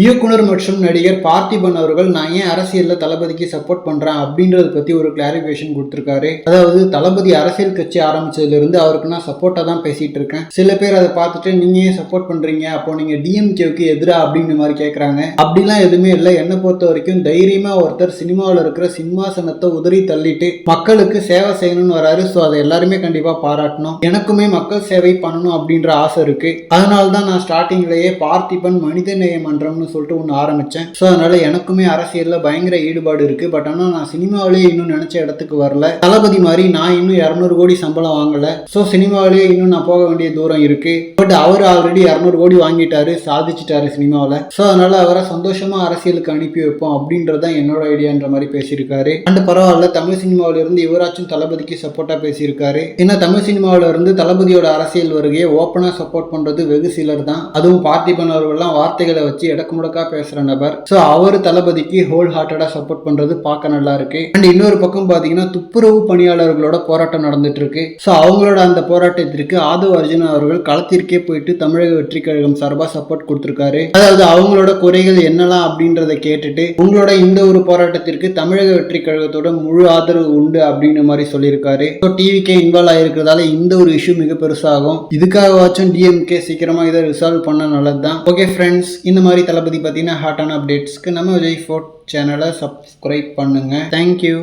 இயக்குனர் மற்றும் நடிகர் பார்த்திபன் அவர்கள் நான் ஏன் அரசியல்ல தளபதிக்கு சப்போர்ட் பண்றேன்? அப்படின்றத பத்தி ஒரு கிளாரிபிகேஷன் கொடுத்திருக்காரு. அதாவது தளபதி அரசியல் கட்சி ஆரம்பிச்சதுல இருந்து அவருக்கு நான் சப்போர்ட்டா தான் பேசிட்டு இருக்கேன். சில பேர் அதை பார்த்துட்டு நீங்க ஏன் சப்போர்ட் பண்றீங்க? அப்போ நீங்க டிஎம்கேவுக்கு எதிரா? அப்படின்ற மாதிரி கேக்குறாங்க. அப்படிலாம் எதுவுமே இல்லை. என்னை பொறுத்த வரைக்கும் தைரியமா ஒருத்தர் சினிமாவில் இருக்கிற சிம்மாசனத்தை உதறி தள்ளிட்டு மக்களுக்கு சேவை செய்யணும்னு வராரு. ஸோ அதை எல்லாருமே கண்டிப்பா பாராட்டணும். எனக்குமே மக்கள் சேவை பண்ணணும் அப்படின்ற ஆசை இருக்கு. அதனால தான் நான் ஸ்டார்டிங்லேயே பார்த்திபன் மனிதநேய மன்றம்னு சொல்லிட்டு ஒன்று ஆரம்பிச்சேன். ஸோ அதனால எனக்குமே அரசியலில் பயங்கர ஈடுபாடு இருக்கு. பட் ஆனால் நான் சினிமாவிலேயே இன்னும் நினச்ச இடத்துக்கு வரல. தளபதி மாதிரி நான் இன்னும் இரநூறு கோடி சம்பளம் வாங்கல. ஸோ சினிமாவிலேயே இன்னும் நான் போக வேண்டிய தூரம் இருக்கு. பட் அவர் ஆல்ரெடி இரநூறு கோடி வாங்கிட்டாரு சாதிச்சிட்டாரு சினிமாவில். ஸோ அதனால அவரை சந்தோஷமா அரசியலுக்கு அனுப்பி வைப்போம் அப்படின்றது தான் என்னோட ஐடியான்ற மாதிரி பேசியிருக்காரு. அண்ட் பரவாயில்ல தமிழ் சினிமாவில இருந்து இவராச்சும் தளபதிக்கு சப்போர்ட்டாக பேசியிருக்காரு. ஏன்னா தமிழ் சினிமாவில இருந்து தளபதியோட அரசியல் வருகையை ஓப்பனாக சப்போர்ட் பண்ணுறது வெகு சிலர் தான் அதுவும் பார்த்திபன் அவர்கள்லாம் வார்த்தைகளை வச்சு இடக்கு முடக்கா பேசுற நபர். ஸோ அவர் தளபதிக்கு ஹோல் ஹார்ட்டடா சப்போர்ட் பண்றது பார்க்க நல்லா இருக்கு. அண்ட் இன்னொரு பக்கம் பாத்தீங்கன்னா துப்புரவு பணியாளர்களோட போராட்டம் நடந்துட்டு இருக்கு ஸோ அவங்களோட அந்த போராட்டத்திற்கு ஆதவ அர்ஜுன் அவர்கள் களத்திற்கே போயிட்டு தமிழக வெற்றி கழகம் சார்பா சப்போர்ட் கொடுத்திருக்காரு. அதாவது அவங்களோட குறைகள் என்னலாம் அப்படின்றத கேட்டுட்டு உங்களோட இந்த ஒரு போராட்டத்திற்கு தமிழக வெற்றி கழகத்தோட முழு ஆதரவு உண்டு அப்படின்னு மாதிரி சொல்லியிருக்காரு. ஸோ டிவிக்கே இன்வால்வ் ஆயிருக்கிறதால இந்த ஒரு இஷ்யூ மிக பெருசாகும். இதுக்காகவாச்சும் டிஎம்கே சீக்கிரமா இதை ரிசால்வ் பண்ண நல்லதுதான். ஓகே ஃப்ரெண்ட்ஸ் இந்த மாதிரி பற்றி பார்த்தீங்கன்னா ஹாட்டான அப்டேட்ஸ்க்கு நம்ம விஜய் ஃபோர்ட் சேனலை சப்ஸ்கிரைப் பண்ணுங்கள் தேங்க்யூ